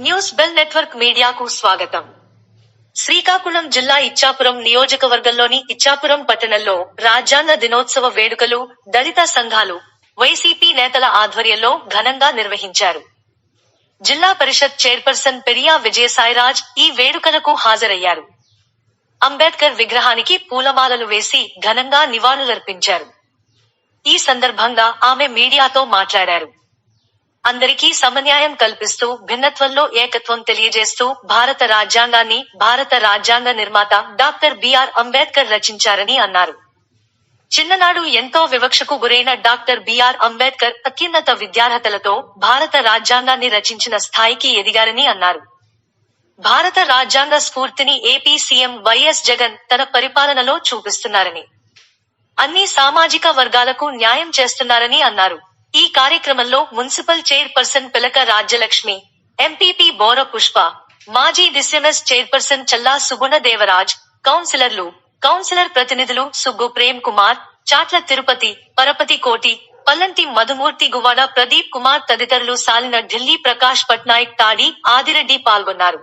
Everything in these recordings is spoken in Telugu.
న్యూస్ బెల్ నెట్వర్క్ మీడియాకు స్వాగతం. శ్రీకాకుళం జిల్లా ఇచ్చాపురం నియోజకవర్గంలోని ఇచ్చాపురం పట్టణంలో రాజ్యాంగ దినోత్సవ వేడుకలు దళిత సంఘాలు వైసీపీ నేతల ఆధ్వర్యంలో ఘనంగా నిర్వహించారు. జిల్లా పరిషత్ చైర్పర్సన్ పెరియా విజయసాయిరాజ్ ఈ వేడుకలకు హాజరయ్యారు. అంబేద్కర్ విగ్రహానికి పూలమాలలు వేసి ఘనంగా నివాళులర్పించారు. ఈ సందర్భంగా ఆమె మీడియాతో మాట్లాడారు. అందరికీ సమన్యాయం కల్పిస్తూ భిన్నత్వంలో ఏకత్వం తెలియజేస్తూ భారత రాజ్యాంగాన్ని భారత రాజ్యాంగ నిర్మాత డాక్టర్ బిఆర్ అంబేద్కర్ రచించారని అన్నారు. చిన్ననాడు ఎంతో వివక్షకు గురైన డాక్టర్ బిఆర్ అంబేద్కర్ అత్యున్నత విద్యార్హతలతో భారత రాజ్యాంగాన్ని రచించిన స్థాయికి ఎదిగారని అన్నారు. భారత రాజ్యాంగ స్ఫూర్తిని ఏపీ సీఎం వైఎస్ జగన్ తన పరిపాలనలో చూపిస్తున్నారని అన్ని సామాజిక వర్గాలకు న్యాయం చేస్తున్నారని అన్నారు. ఈ కార్యక్రమంలో మున్సిపల్ చైర్పర్సన్ పిలక రాజ్యలక్ష్మి ఎంపీపీ బోర పుష్ప మాజీ డిసిఎంఎస్ చైర్పర్సన్ చల్లా సుగుణ దేవరాజ్ కౌన్సిలర్లు కౌన్సిలర్ ప్రతినిధులు సుగ్గు ప్రేమ్ కుమార్ చాట్ల తిరుపతి పరపతి కోటి పల్లంటి మధుమూర్తి గువాడ ప్రదీప్ కుమార్ తదితరులు సాలిన ఢిల్లీ ప్రకాష్ పట్నాయక్ తాడి ఆదిరెడ్డి పాల్గొన్నారు.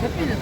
他病人